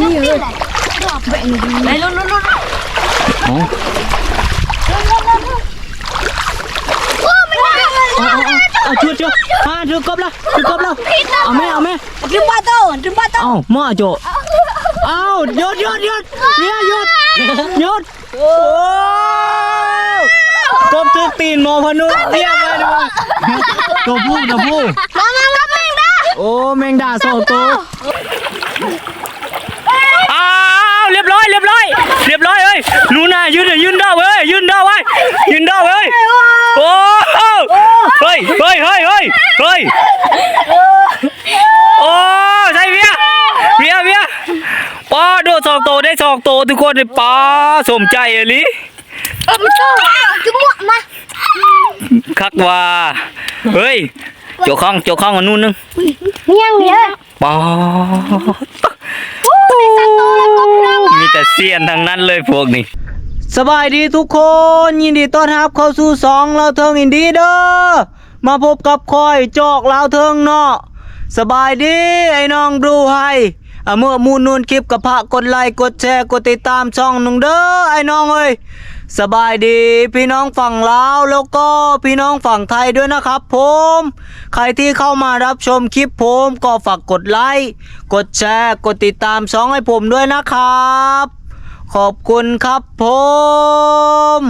นี่เลยไปลุ้นลุ้นลุ้นอ๋อโอ้เลยเอาเอาช่วยช่วยอ่าช่วยกบละช่วยกบละเอาแม่เอาแม่ถึงบ้าโตถึงบ้าโตเอาหม้อโจเอาหยุดหยุดหยุดเมียหยุดหยุดโอ้กบตึกตีนหมอพนุเรียกไว้ด้วยตัวผู้ตัวผู้มามามาแมานะโอ้แมงดาสองตัวอ้าวเรียบร้อยเรียบร้อย เรียบร้อยเอ้ยลูน่ายืนยืนดาวเว้ยยืนดาวเว้ยยืนดาวเว้ยโอ้เฮ้ยเฮ้ยเฮ้ยเฮ้ยเฮ้ยโอ้ใช่เบียเบียเบียป้าโดดสองโตวได้สองโตวทุกคนเลยป้าสมใจเอลิเออมันโตจุ๊บมาคักว่าเฮ้ยโจกข้องโจกข้องอันนู้นนึงยังเนี่ยป้ามี แต่เซียนทั้งนั้นเลยพวกนี้ สบายดีทุกคน ยินดีต้อนรับเข้าสู่สองเราวเทิงอินดีเด้อมาพบกับคอยจอกเราวเทิงเนาะสบายดีไอ้น้องดูให้เมื่อมูลนูนคลิปกับพระกดไลค์กดแชร์กดติดตามช่องนึงเด้อไอ้น้องเอ้ย สบายดีพี่น้องฝั่งลาวแล้วก็พี่น้องฝั่งไทยด้วยนะครับผมใครที่เข้ามารับชมคลิปผมก็ฝากกดไลค์กดแชร์กดติดตามช่องให้ผมด้วยนะครับ ขอบคุณครับผม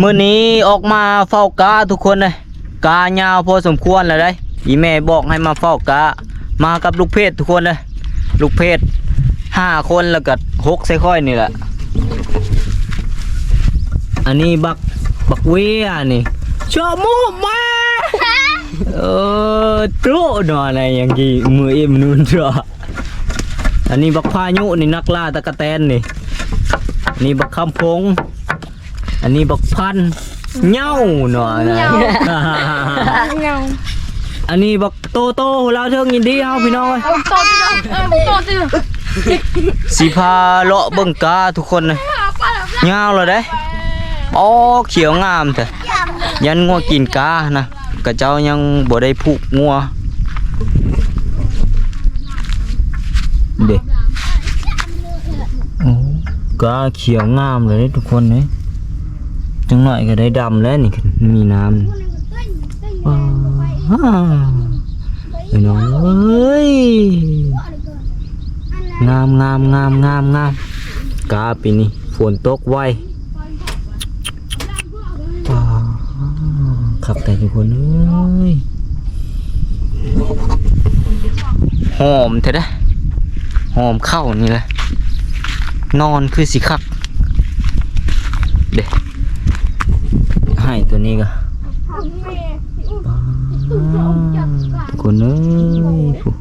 มื่อนี้ออกมาเฝ้ากาทุกคนเลยกายาวพอสมควรแล้วได้อีแม่บอกให้มาเฝ้ากามากับลูกเพศทุกคนเลยลูกเพศห้าคนแล้วก็หกใส่ค่อยนี่แหละ อันนี้บักบักเวียนี่ชอบมูมาเออโตหนออะไรอย่างกี้มือเอ็มนูนจ้ะอันนี้บักพายุนี่นักล่าตะกะแตนนี่อันนี้บักคำพง อันนี้บักพันเหย้าหนอนะยังอันนี้บักโตโตเราเทิงยินดีเฮาพี่น้องเอ้ยโตโตเออโตโตสิพาเลาะเบิ่งกาทุกคนเลยยาวเลยได้ อ๋อเขียวงามแต่ยันงัวกินกานะกะเจ้ายังบ่ได้ผูกงัวเด็กโอ้กาเขียวงามเลยเด้ทุกคนเลยจังหน่อยก็ได้ดำแล้วนี่มีน้ำนี่ว้าวไอ้น้องเอ้ยงามงามงามงามงามกาปีนี้ฝนตกไว ว้าขับแต่ทุกคนเอ้ยหอมเถอะนะหอมเข้านี่แหละนอนคือสิคักเด็กให้ตัวนี้ก็คนเอ้ยผู้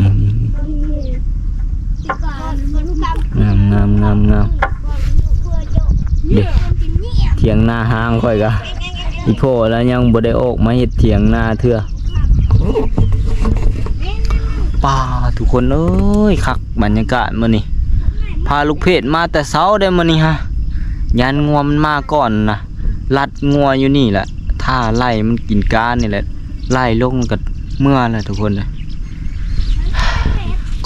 นี่นี่นี่งามงามงามงามเด็ก ถียงหน้าห้างค่อยกะอีโพแล้วยังบ่ได้ออกมาเฮ็ดเถียงหน้าเถื่อป่าทุกคนเอ้ยคักบรรยากาศมื้อนี้พาลูกเพจมาแต่เช้าได้มื้อนี้ฮะยันงัวมันมาก่อนนะลัดงัวอยู่นี่แหละถ้าไล่มันกินกานนี่แหละไล่ลงกับเมื่อแหละทุกคนเลย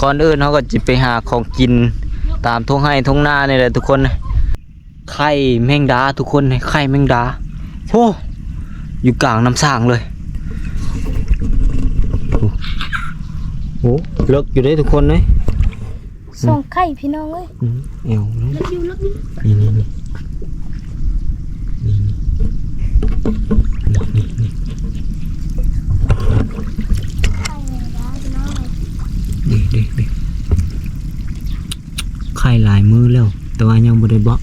ก่อนอื่นเขาก็จะไปหาของกินตามทุ่งไห้ทุ่งนานี่แหละทุกคนนะ ไข่แมงดาทุกคนไข่แมงดาโอ้อยู่กลางน้ำสร้างเลยโอ้เลิกอยู่ได้ทุกคนเลยสองไข่พี่น้องเลยเอวนี่นี่นี่ไข่หลายมือแล้ว แต่ว่ายังไม่ได้บอ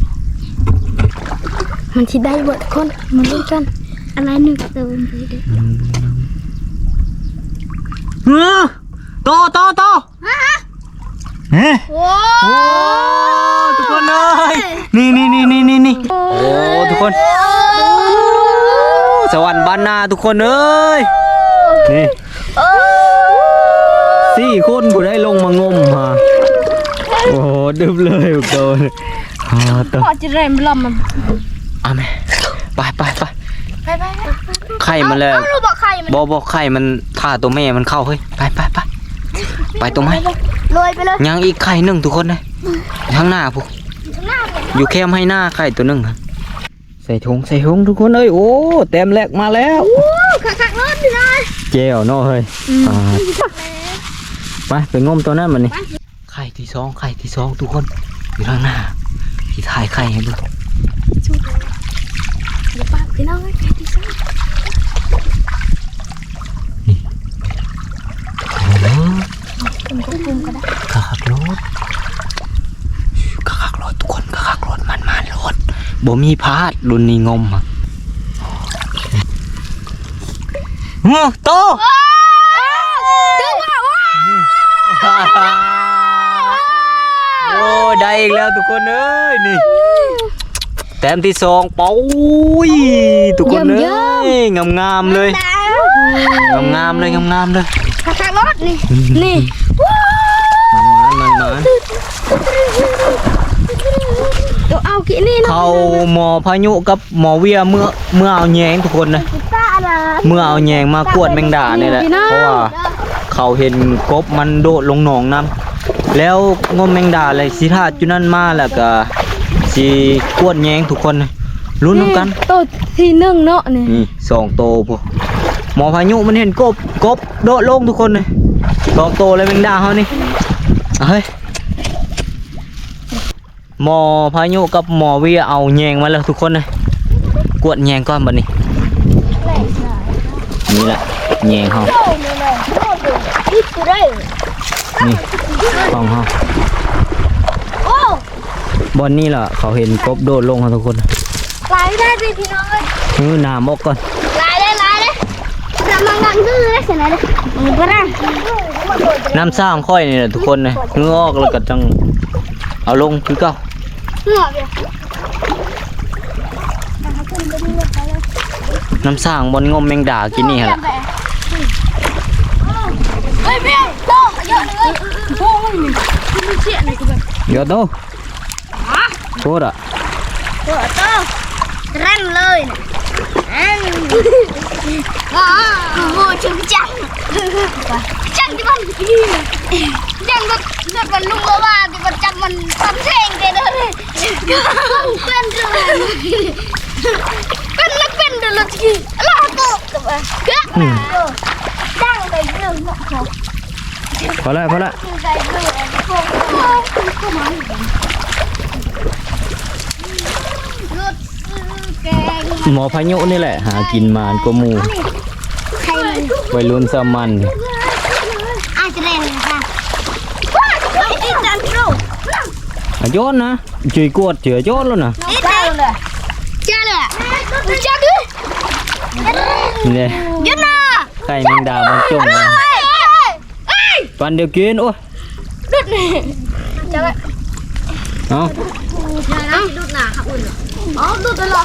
มันที่ได้เบิดคนมาเล่นกันอะไรหนึ่งเติมไปเด็กเออโตโตโตเฮ้โอ้โอ้ทุกคนเลยนี่นี่นี่นี่นี่นี่โอ้ทุกคนสวรรค์บ้านนาทุกคนเอ้ยนี่สี่คนผู้ได้ลงมางมฮะโอ้โหดึบเลยบุกโดนฮ่าตัวพอจะเริ่มลำมัน อะแม่ไปไปไปไปไปไข่มันแล้วเอาลูกบอกไข่มันบอบอกไข่มันท่าตัวแม่มันเข้าเฮ้ยไปไปไปไปตรงไหมโรยไปเลยยังอีกไข่หนึ่งทุกคนเลยข้างหน้าพวกหน้าเลยอยู่แคมให้หน้าไข่ตัวหนึ่งครับใส่ถุงใส่ถุงทุกคนเอ้ยโอ้เต็มแหลกมาแล้วโอ้ขักขักรถพี่น้อยเจลเนาะเฮ้ยอ่าไปไปงมตัวนั้นมันนี่ไข่ที่สองไข่ที่สองทุกคนอยู่ข้างหน้าที่ถ่ายไข่ให้ดูชุด เดี๋ยวป้าพี่น้อยใครที่ชอบเออผมก็ปรุงก็ได้ขักรถขักรถทุกคนขักรถมันมันรถบ่มีพาดรุนนี้งมอะโอ้โตโอ้ได้อีกแล้วทุกคนเอ้ยนี่ แต้มที่สองเป้าอุ้ยทุกคนเอ้ยงามงามๆเลยงามงามๆเลยงามงามๆเลยขักขักรถนี่ นี่มันมันมันเดี๋ยวเอากี่นี่นะเขาหมอพายุกับหมอเวียเมื่อเมื่อเอาแยงทุกคนนะตาอะไรเมื่อเอาแยงมากวดแมงดานี่แหละพี่น้องเพราะว่าเขาเห็นกบมันโดดลงหนองน้ำแล้วงมแมงดาเลยสิทาจุนั่นมาแล้วก็ สิกวดแยงทุกคนนะลุ้นน้ำกันตัวที่หนึ่งเนาะนี่นี่สองโตพวกหมอพายุมันเห็นกบกบโดดลงทุกคนเลยสองโตเลยแมงดาเขานี่เอาเฮ้ยหมอพายุกับหมอเวียเอาแยงมาแล้วทุกคนเลยกวดแยงก้อนบัดนี้นี่แหละแยงเขาโอ้เลยเลยโอ้ดูอีกตัวได้นี่ของเขาโอ้ บอนนี่แหละเขาเห็นกบโดดลงเขาทุกคนลายได้สิพี่น้องเอ้ยมือหนามอกก่อนลายได้ลายได้กำลังดังดื้อเลยเสียไหนเลยมือปะนะน้ำซ่างค่อยนี่แหละทุกคนเลยเงือออกแล้วก็จังเอาลงคือเก่าเหงื่อเบียน้ำสร้างบนงมแมงดากินนี่ฮะล่ะเฮ้ยพี่โตเยอะเลยโอ้ยนี่มันเชี่ยเลยกูแบบเดี๋ยวโต โคตรอะโตโตรันเลยนะอันอ๋อโอ้โหถึงจังจังที่มันจังมันแบบมันนุ่มว่าที่มันจับมันซ้ำเส้งกันเลยเป็นเรื่องเป็นนักเป็นเรื่องที่ลาโตกับเกือบมาดังไปเรื่องเนาะพอละพอละ ใจเรื่องพวกเข้ามาอีกรถ แกงหมอพายุนี่แหละ หากินมานก็มูใครมันวัยรุ่นสามันอาจจะเล่นค่ะไอ้ที่จันทร์อะโยนนะจุยกวดเจือโยนแล้วนะนี่เจ้าเลยเจ้าเลยเจ้าดินี่แหละยืนนะไข่แมงดามันจมมเฮ้ยปันเดียวกินโอ้ยดุดนี่จ้าเลยเอาดุดหนาค่ะอุ่นอ๋อดุดเลยหรอ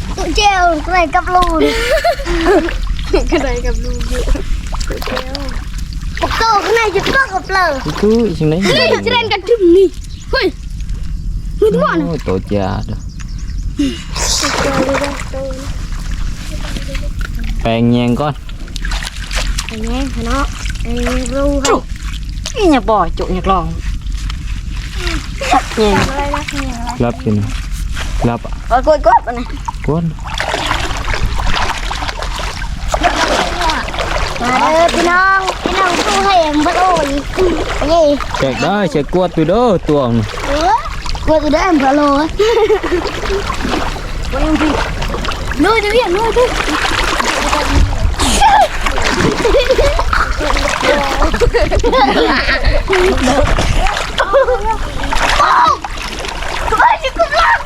ยตัวเต้อ้วนจ่าตัวเต้ดิอืมจัดอันนี้ทุกคนนะจัดมาที่งานยุ่มเจาะไว้เจาะไว้โอ้สกีได้ยังนอ นนะเจาะไว้น้ำบอกทีเลยเจาะหน่อยมาบักยุนี่ตุ๊เจลกระไรกับลูนกร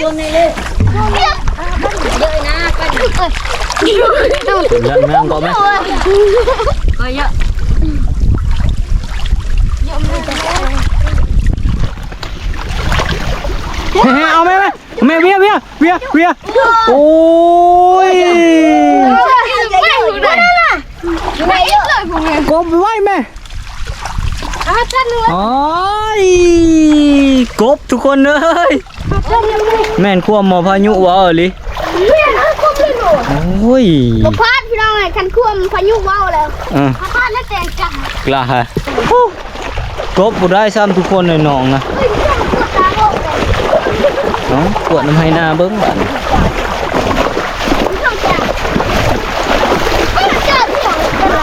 จนเลยเลยเยอะนะกันเป็นเรื่องแม่งก็ไหมก็เยอะเอาแม่แม่แม่เวียเวียเวียเวียโอ้ยไม่เยอะเลยผมเนี่ยกบไว้แม่อ๋จารย์เลยโอ้ยกบทุกคนเลย แม่นควมหมอพายุวะเออลิเพื่อนเขาควบเลยหนูโอ้ยบ่พลาดพี่น้องไงคันควมพายุว่าวแล้วอะพลาดแล้วแต่จังกล้าฮะกบบ่ได้ซ้ำทุกคนในหนองนะเฮ้ยพี่น้องปวดตาโลกเลยเนาะปวดน้ำให้หน้าเบิ้งบัด พี่น้องจังเฮ้ยเจอพี่น้องเป็นไร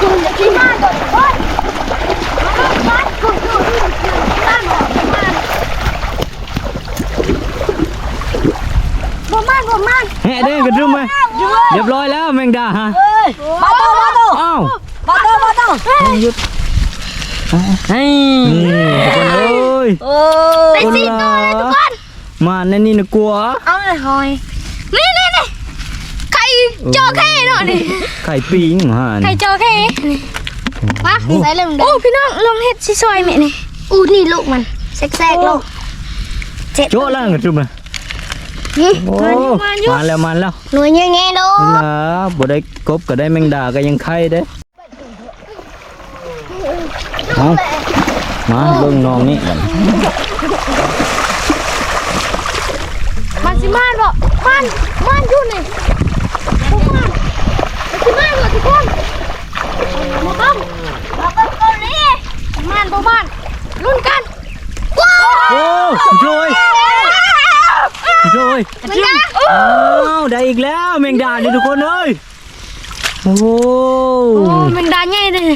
คุณจะกินบ้านก่อนเฮ้ยมาบ้านคุณคุณบ้านหรอบ้านบ่บ้านบ่บ้าน แฮะเด้กระดุมไหม เรียบร้อยแล้วแมงดาฮะมาโตมาโตอ้าวมาโตมาโตหยุดเฮ้ยนี่ทุกคนเอ้ยโอ้ไปสี่ตัวเลยทุกคนมาแน่นี่นะกลัวเอาเลยหอยนี่นี่นี่ไข่จอแค่หน่อยนี่ไข่ปิ้งฮะไข่จอแค่มาใส่เลยมึงโอ้พี่น้องลองเฮ็ดซิซอยแม่นี่อู้นี่ลูกมันแทรกๆลูกเจ็ดโจ้แล้วกระดุมอะนี่ โอ้มาแล้วมาแล้วหน่วยยังไงลูกนะบ่ได้กบก็ได้แมงดาก็ยังไข่เด้เอามาเบิ่งน้องนี่กันมันสิมาบ่มันมันอยู่นี่บ่มันมันสิมาบ่ทุกคนบ่ต้องบ่ต้องเกาหลีมันบ่มันลุ้นกันว้าวโอ้โจย โจยมันนะอ้าวได้อีกแล้วแมงดานี่ทุกคนเอ้ยโอ้โอ้มันดาใหญ่เลย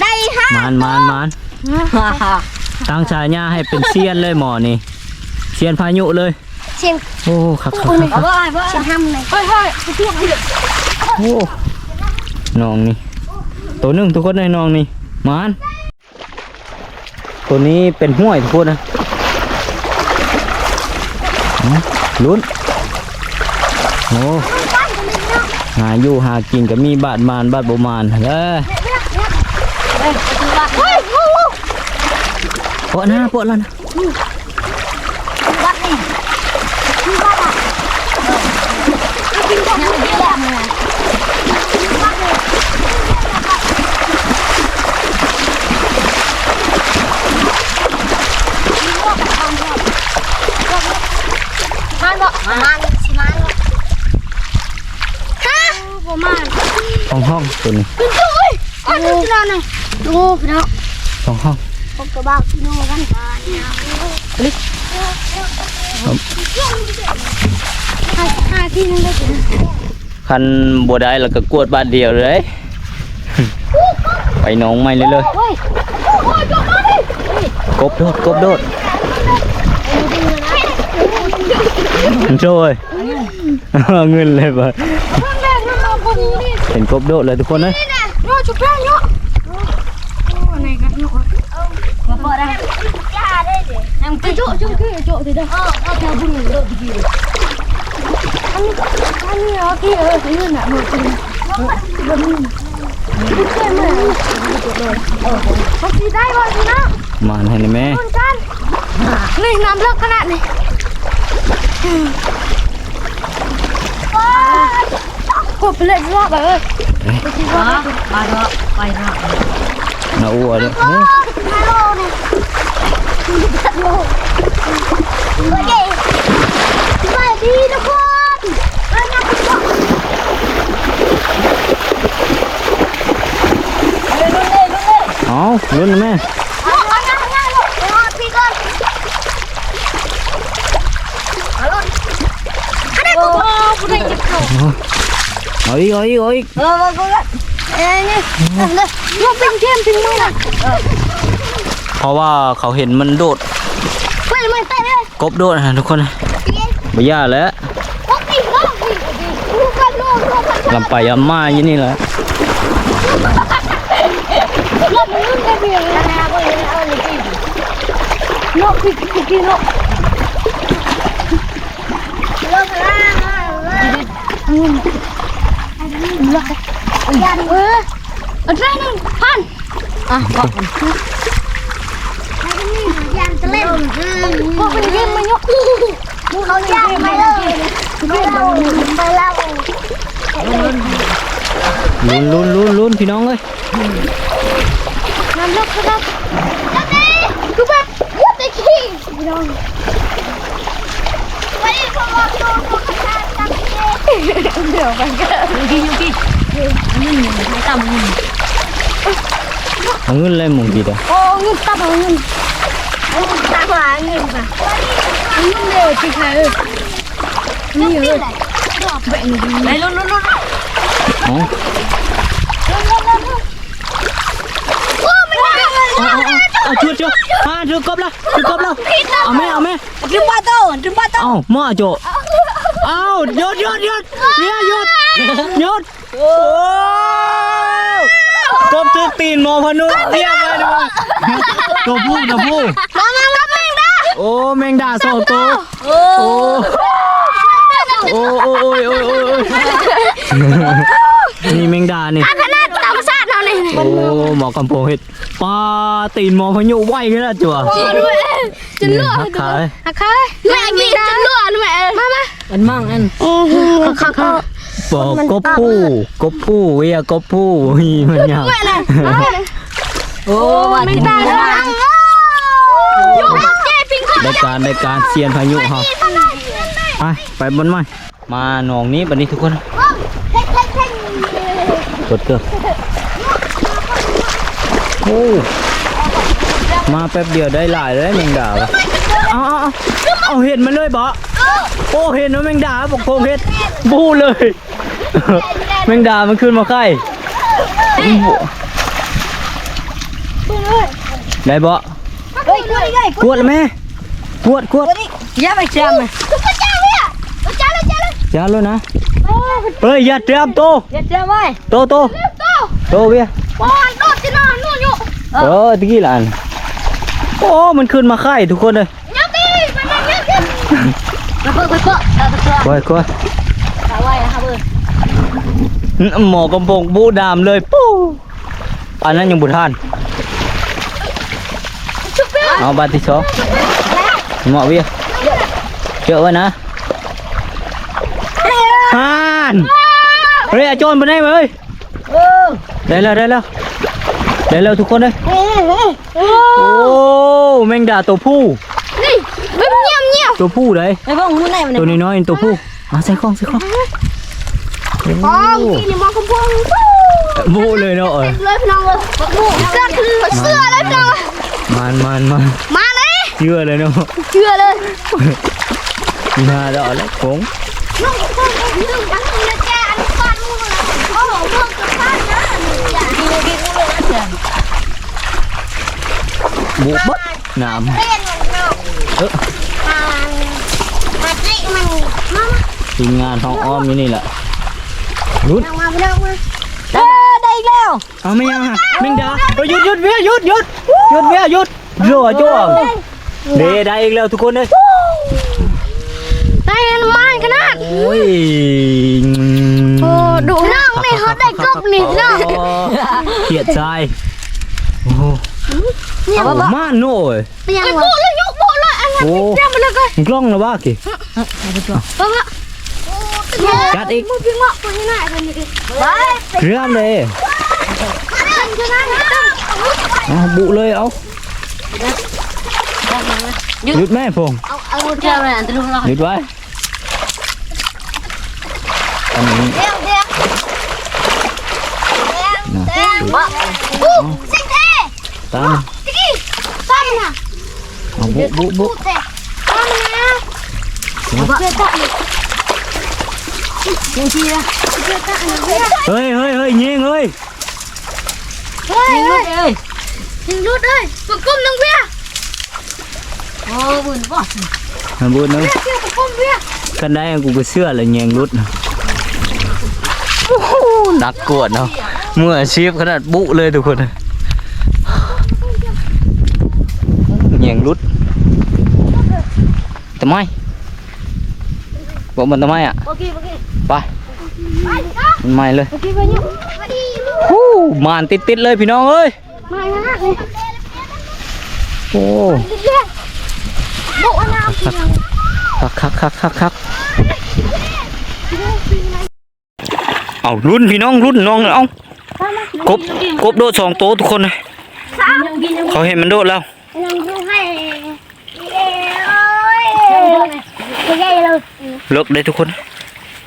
ได้ฮะมานมานมานฮ่าฮ่าตั้งฉายาให้เป็นเซียนเลยหมอนี่เซียนพายุเลยเสียงโอ้ครับครับครับเอาไปไปเสียงทำเลยเฮ้ยเฮ้ยไปเที่ยวไปเลยโอ้น้องนี่ตัวหนึ่งทุกคนในน้องนี่มานตัวนี้เป็นห้วยทุกคนนะหืม ลุ้น โอ้หาอยู่หากินก็มีบาดมานบาดบมานเด้อเฮ้ยงูงูปวดนะปวดแล้วนะ วัดนี่มีวัดอะกินของมันเยอะเลยวัดเลยมัน บ่มันสิมันฮะบ่มันสองห้องตัวนี้คุณจุ้ยอ๋อดูพี่น้องหน่อยดูพี่น้องสองห้องผมก็บอกพี่น้องกันหาหาที่นึงได้สิคันบัวได้แล้วก็กวดบาทเดียวเลย ไปหน้องใหม่เลยเลยเฮ้ยโอ้ยจบมาดิกบโดดกบโดด โจ้ยเงินเลยบ่ข้างแรกมันเอาคนนี้นี่เห็นกบโดดเลยทุกคนเลยนี่นะโยจุดแรกเนาะโอ้ไหน กันเนาะมาเปิดได้ยาได้ดิน้ำไอ้โจจุ่มคือไอ้โจสิเด้อเออเอาแถวบุญเลิกดีอันนี้อันนี้เหรอที่เออเงินอะหมดจริงบ่มีไม่เคยมาเขาสิได้บ่สินะมานให้นะแม่เหมือนกันนี่น้ำเลิกขนาดนี้กดไปเลยรอบไปเลยอ๋อมาเถอะไปเถอะนาอ้วนเลยโอ้ฮัลโหลเนี่ยฮัลโหลโอเคสวัสดีทุกคนเอ้ยนะทุกคนเอาลุ้นนะแม่ เอาเอาหน้าหน้าลูกเดี๋ยวเอาพี่ก่อนเอาลูกอันนี้กูผู้ใดจะ เข้าเอาอีกเอาอีกเอาอีกเออมาเปิดเอ้ยนี่เอาเลยลูกเป็นเทียมถึงมือน่ะเพราะว่าเขาเห็นมันโดดเฮ้ยมันเตะเลยกบโดดนะทุกคนนะพี่เอ็นไม่ยากแล้วโอ้ยลูกลูกกันลูกลูกกันลำไปลำมาอย่างนี้แหละลูกมันนุ่นกันเพียงนะนะเว้ยเอาเลยพี่นกพี่พี่พี่นกเลิกแล้วยันเออเอาใจหนึ่งพันอะบอกยันจะเล่นพวกเป็นเกมมายกเขาย่างไป เลยไปเล่าไปเล่าลุ้นลุ้นลุ้นลุ้นพี่น้องเอ้ยน้ำเลิกค เดี๋ยวไปกันยูกิยูกินี่ไม่ต่ำนี่เอาเงินเลยหมุงกี่เด้อโอ้เงินตับเงินตาขวาเงินป่ะเงินเดียวที่ใครเออนี่เลยไปลุ้นลุ้นลุ้นอ๋อโอ้ไม่ได้เลยเอาเอาเอาชุดชุดมาชุดกบแล้วชุดกบแล้วเอาแม่เอาแม่ถึงบ้านโตถึงบ้านโตเอาหม้อโจเอาหยุดหยุดหยุดเนี่ยหยุดหยุดโอ้กบตึกตีนหมอพนุเรียกเลยดีกว่าตัวผู้ตัวผู้มามามาไม่ได้โอ้แมงดาสองตัวโอ้โอ้โอ้โอ้ยโอ้ยโอ้ยโอ้ยนี่แมงดานี่ โอ้หมอกำโพงเห็ดปลาตีนหมอพนุไหวกันแล้วจัวจะเลือหักขาเลยหักขาแม่กินจะเลือดแม่มามามันมั่งอันขาขาบอกกบผู้กบผู้เวียกบผู้ฮีมันยังแม่เลยโอ้ว่าถึงตาบ้านลังโยกเจ๊ปิงคอได้การได้การเซียนพายุเฮาไปไปบนไม้มาหนองนี้บัดนี้ทุกคนเท่งเท่งเท่งกดเกลือ โอ้มาแป๊บเดียวได้หลายเลยแมงดาวะเอาเอาเอาเอาเห็นมันเลยบ่โอ้เห็นว่าแมงดาบอกโพงเห็ดบูเลย แมงดามันขึ้นมาไข่ได้บ่เฮ้ยคุยไงกวดแล้วแม่กวดกวดอย่าไปเชื่อมันคุณพระเจ้าเนี่ยพระเจ้าเลยเจ้าเลยจ้าเลยนะเฮ้ยอย่าเตรียมโตอย่าเชื่อไว้โตโตโตโตเวีย เออตะกี้หลานโอ้มันขึ้นมาไข่ทุกคนเลยยับดิมันยังยับยับไปเปิดไปเปิดตาตะเกียบกวดกวดตาไว้นะครับเออหมอกำปงบูดามเลยปู้อันนั้นยังบุทานชุบเปี้ยเอาบาทที่สองหมอเวียเจอไว้นะฮานเฮ้ยอาโจรไปไหนมาเอ้ยเออได้แล้วได้แล้ว ได้แล้วทุกคนเลยโอ้โหโอ้แมงดาตัวผู้นี่มันเงียบเงียบตัวผู้เลยไอ้พวกมึงไหนมันตัวน้อยๆตัวผู้เอาใส่ข้องใส่ข้องอ๋อกินนี่มองกระพงบูเลยเนาะเอ้ยเลยพี่น้องเลยเสื้อคือเสื้อเลยพี่น้องมันมันมันมาเลยเชื่อเลยเนาะเชื่อเลยน่าดอกแล้วคง กินกูเลยนะเชื่อบุบดน้เล่นมันเนาะำเออมามาจิมันมาทีมงานท้องอ้อมอยู่นี่แหละรุดมามาพี่น้องมาเออได้อีกแล้วเอาไม่ยังฮะมิงดาเฮ้ยหยุดหยุดเวียหยุดหยุดหยุดเวียหยุดรัวจ้วงเดได้อีกแล้วทุกคนเลยได้มันมั นขนาด โอ้ยโอ้ดูน้องนี่เขาได้กบนี่น้องเขียดใจโอ้โหเนี่ยโอ้ม่านโน่ยเป็นยังไงโบเลยยกโบเลยอันนั้นโอ้เรียกมันเลยก็กล้องนะบ้ากี่ป้าป้ากัดอีกมึงพิงว่าคนนี้น่าเป็นยังไงไปเรื่องเลยเป็นชนะนะเอาบุเลยเอาหยุดแม่พงเอาเอาเชื่อมันอันตรายเราหยุดไว้ อันนี้ เดี๋ยวเดี๋ยวเดี๋ยว บ้า ปุ๊บสิเท่ ตาม ตะกี้ซ้ำนะ เอาบุบุบุ ปุ๊บเท่ซ้ำนะเพื่อตัดเลย จริงทีนะ เพื่อตัดเลยเพื่อ เฮ้ยเฮ้ยเฮ้ยยิงเฮ้ย เฮ้ย ยิง เฮ้ เลย ยเอ้ย ยิงรุดเลยปกก้ มนึงเพื่อโอ้บุญบ่มาบุญนึงเพื่อปกก้มเพื่อกันได้กูก็เชื่อเลยแยงรุดนะดักกวดเนาะเมื่ออาชีพขนาดบุเลยทุกคนแยงรุดทำไมบอกมันทำไมอะโอเคโอเคไปไปก็มันไม่เลยโอเคไปเนี่ยไปดีลูกฮู้มานติดติดๆเลยพี่น้องเอ้ยมานะฮะเลยโอ้เรื่องบุกน้ำกินคักคักคักคักคัก เอารุ่นพี่น้องรุ่นน้องเอากบกบโดดสองโตวทุกคนเลยสามยังกินยังเขาเห็นมันโดดแล้วยังดูให้เอ้ยจะใหญ่เลยเลิกได้ทุกคน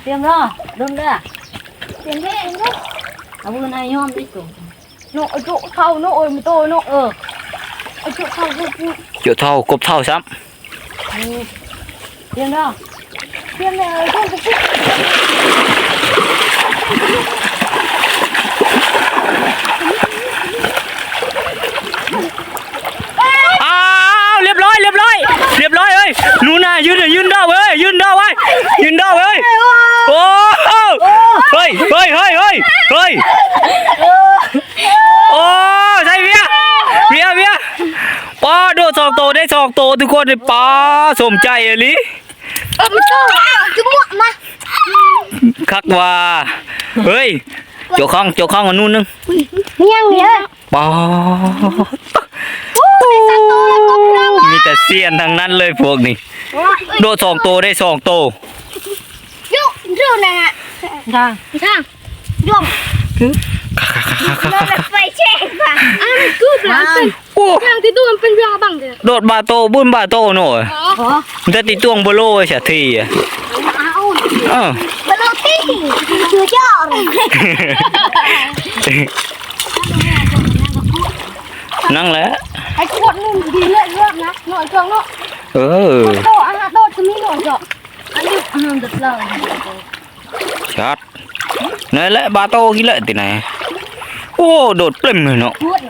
เตรียมรอดมเด้อเสียงเพลงลูกเอาปืนไอ้ย่อมได้ส่งโน่จุเข้าโน่โอ้ยมันโตโน่เออจุเข้าลูกเกี่ยวเท่ากบเท่าซ้เตรียมรอเสียงเลยลูกปุ๊บำ อ้าวเรียบร้อยเรียบร้อย เรียบร้อยเอ้ยหนูน่ะยืนน่ะยืนดาวเอ้ยยืนดาวไว้ยืนดาวเอ้ยโอ้เฮ้ยเฮ้ยเฮ้ยเฮ้ยเฮ้ยโอ้ใช่เบียร์เบียร์เบียร์ป้าโดดสองโตได้สองโตทุกคนเลยป้าสมใจอะลิ เออมันโตจุ๊บมาคักว่าเฮ้ยโจกข้องโจกข้องอันนู้นนึงเมียงเมียป้าสัตว์โตแล้วก็เรามีแต่เสียนทั้งนั้นเลยพวกนี้โดดสองโตได้สองโตยุยุนะฮะทางทางยุบคักคักคักคักเราคักจะไปเช็คป่ะอะมันกูหลานเป็นโอ้ทางที่ตัวมันเป็นยาบังเด้อ โดดบาโตบุญบาโตหน่อยขอแต่ติดตวงบโลเสียทีอะเอาเออบลูตี้ชื่อเจ้าเลยนั่งแหล้วไอ้ขวดนุ่มดีเลือดเลือดนะหน่อยจองเนาะเออโตอาหารโตจะมีหน่อยจอกอันนี้อาหารเด็ดเลยชัดนั่นแหละบาโตกี่ละติไหน โอ้ โดดเปล่มเลยเนาะพูด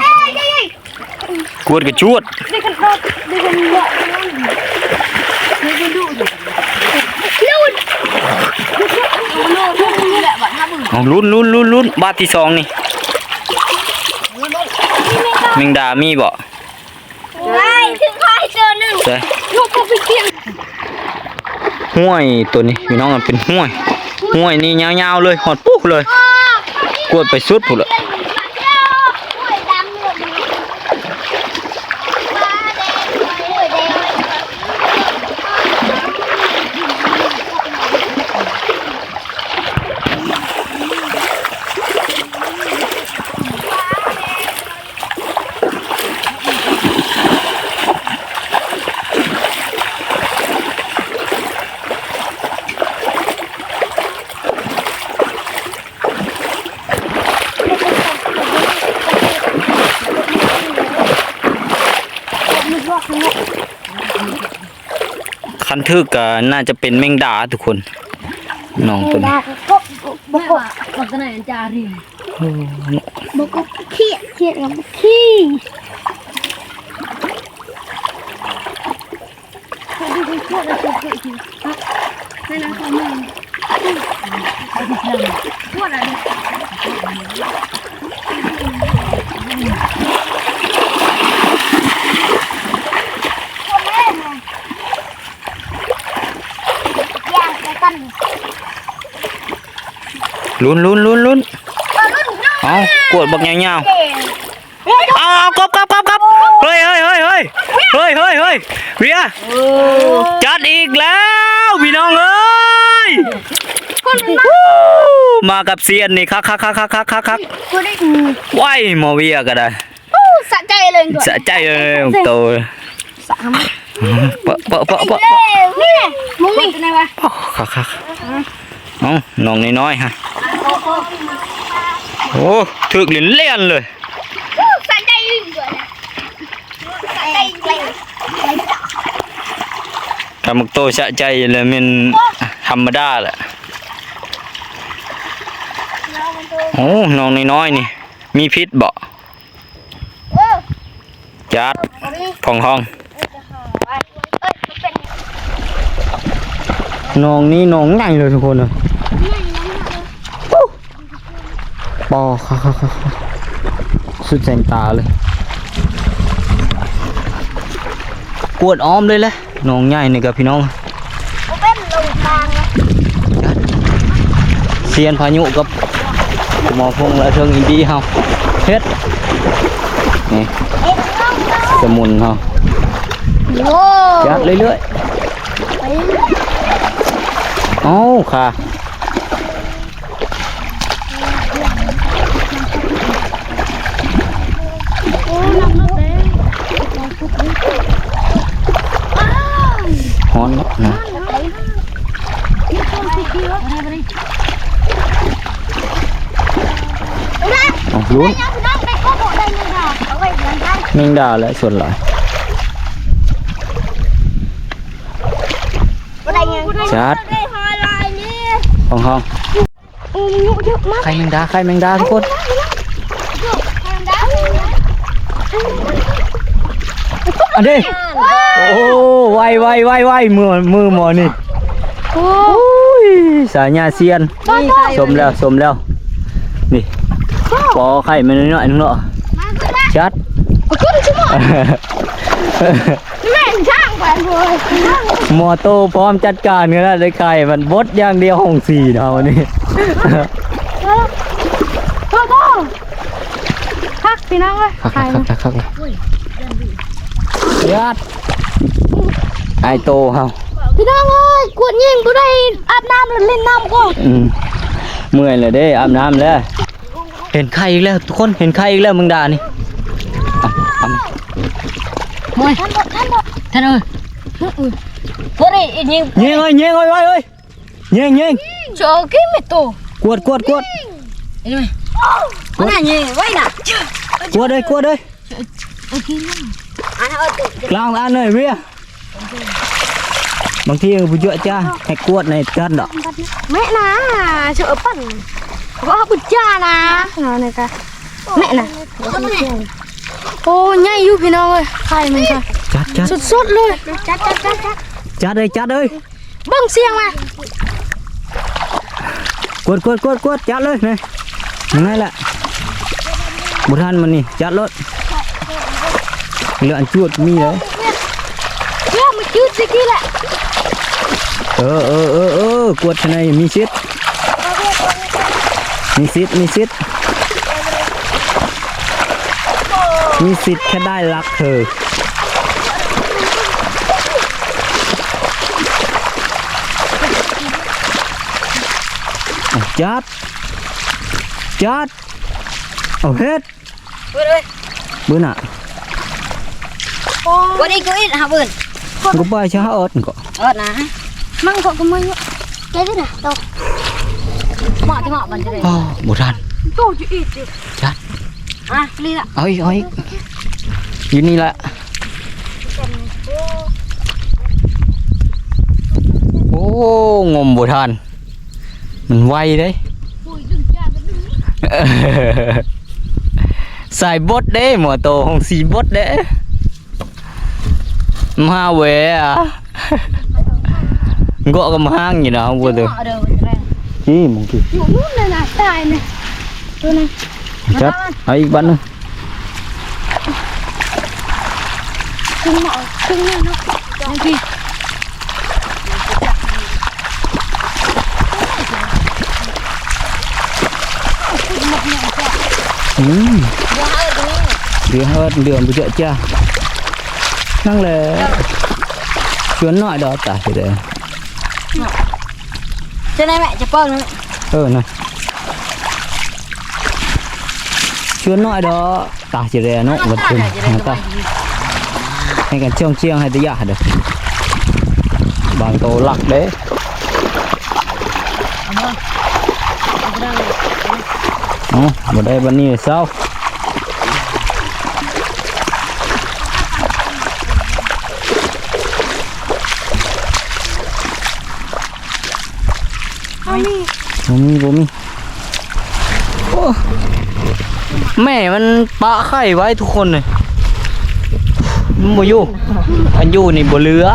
เอ้ยเอ้ยกวดกระชวดเด็กกันโตเด็กกันเยอะไม่ได้ดูดิลูดโน่พวกนี้แหละบัดห้าบึ้งเอาลุ้นลุ้นลุ้นลุ้นบาทที่สองนี่แมงดามีบ่ไอ้ถึงข้าให้เจอหนึ่งใช่ลูกก็ไปเปลี่ยนห้วยตัวนี้พี่น้องมันเป็นห้วย ห้วยนี่ยาวๆเลยหอดปุ๊กเลยกวดไปสุดพุ่นละ คันทึกก็น่าจะเป็นแมงดาทุกคนน้องตัวนี้แม่ว่าคนไหนจารีบอกก็เครียดเครียกับขี้ไม่นะเขาไม่พูดอะไร คนแรกเลยย่างไป กันลุ้นลุ้นลุ้นลุ้นก็รุ่นน้องเอากวดบักยาวเด็กเฮ้ยๆเอาเอากบกบกบกบเฮ้ยเฮ้ยเฮ้ยเฮ้ยเฮ้ยเฮ้ยเฮ้ยเบียร์จัดอีกแล้วพี่น้องเอ้ยคนมาวู้มากับเซียนนี่คักคักคักคักคักคักคักคนได้ว้ายหมอเวียก็ได้อู้สะใจเลยก่อนสะใจเลยโตสาม เปะเปะเปะเปะเล่นี่มึงพูนี่ดไหนวะคักคักเอาน้องน้อยๆฮะโอ้ถึกเหรียญเลี่ยนเลยอู้สะใจก่อนนะสะใจเลยกำมักโตสะใจเลยมันธรรมดาแหละโอ้น้องน้อยๆนี่ มีพิษบ่โอ้จัดคนนี้พองห้อง เอ้ยมันเป็น น้องนี่น้องใหญ่เลยทุกคนเลยปอค่ะค่ะค่ะสุดแสงตาเลย กวดอ้อมเลยแหละน้องใหญ่นี่กับพี่น้องบ่เป็นลงทางเลยเซียนพายุกับหมอพงและเทิงอินดีเฮาเฮ็ดนี่เอ็งลงเลยสมุนเฮาโอ้ยัดเรื่อยไปๆ เอ้าค่ะโอ้น้ำรถแดงอ้าวฮ้อนเนาะนะนี่คนสิเกียวไปไปไปเอาลุ้นยังน้องไปข้อบอกได้เลยค่ะเอาไว้เดือนกันแมงดาและส่วนหลายบ่ได้ยังจัด ได้หอยลายนี่ ของห้องอืมยุเยอะมากไข่แมงดาไข่แมงดาทุกคนยุทางด้านอันนี้โอ้ไวไวไวไวมือมือหมอนี่โอ้โอ้ยสายญาเซียนนี่ไข่สมแล้วสมแล้วนี่ปอไข่มันน้อยๆนึงเนาะมาขึ้นมาชัด หมอโตพร้อมจัดการกันแล้วได้ไข่มันบดอย่างเดียวห้องสี่เนาะวันนี้พ่อพ่อพักพี่น้องเลยคักคักคักคักยัดไอโตเฮาพี่น้องเอ้ยกวดยิงกูได้อาบน้ำแล้วเล่นน้ำก็อืมเมื่อยเลยเด้อาบน้ำแล้วเห็นไข่อีกแล้วทุกคนเห็นไข่อีกแล้วมึงด่านี่เอาเอามามวยท่านหมดท่านหมดท่านเอ้ยบ่ได้ อียิงยิงเอ้ยยิงเอ้ยไว้เอ้ยยิงยิงโชกิไม่โตกวดกวดกวดไอ้นี่มันน่ะยิงไว้น่ะกวดเลยกวดเลยอั นเอาตุกลางอันเลยเวียบางทีผู้เยอะจ้าให้กวดในจัดดอกแม่นะเชื่อปั่นก็บุญจ้านะเอาเนี่ยค่ะแม่นะโอ้ยใหญ่อยู่พี่น้องเอ้ยไข่มันค่ะจัดจัดสดๆเลยจัดจัดจัดจัดจัดเลยจัดเลยเบิ่งเสียงมากวดกวดกวดกวดจัดเลยนี่ยังไงล่ะบุทันมันนี่จัดรถเหลืออันจวดมีเลยเรื่องมันจืดสิกี้แหละเออเออเออเออกวดทนายมีสิทธิ์มีสิทธิ์มีสิทธิ์มีสิทธิ์แค่ได้รักเธอ เอาจัดจัดเอาเฮ็ดเว้ยเว้ยเบื่อน่ะวันนี้กูอีกหาเบิ่นกูไปช้าอดก็เออนะมั่ งก็ก็ไม่เยอะแกด้วยนะโตเหมาะที่เหมาะมันจะได้อ๋อบุทันโตจะอี กจิจัดอะลีละเอาอีกเอาอีกอยู่นี่แหละโอ้งมบุทันมันไวเด้ปุยดึงจ้ อ๋อบ่ได้บันนี้เศร้าเอานี่บ่มีบ่มีโอ้แม่มันปะไข่ไว้ทุกคนเลยมันบ่อยู่มันอยู่นี่บ่เหลือ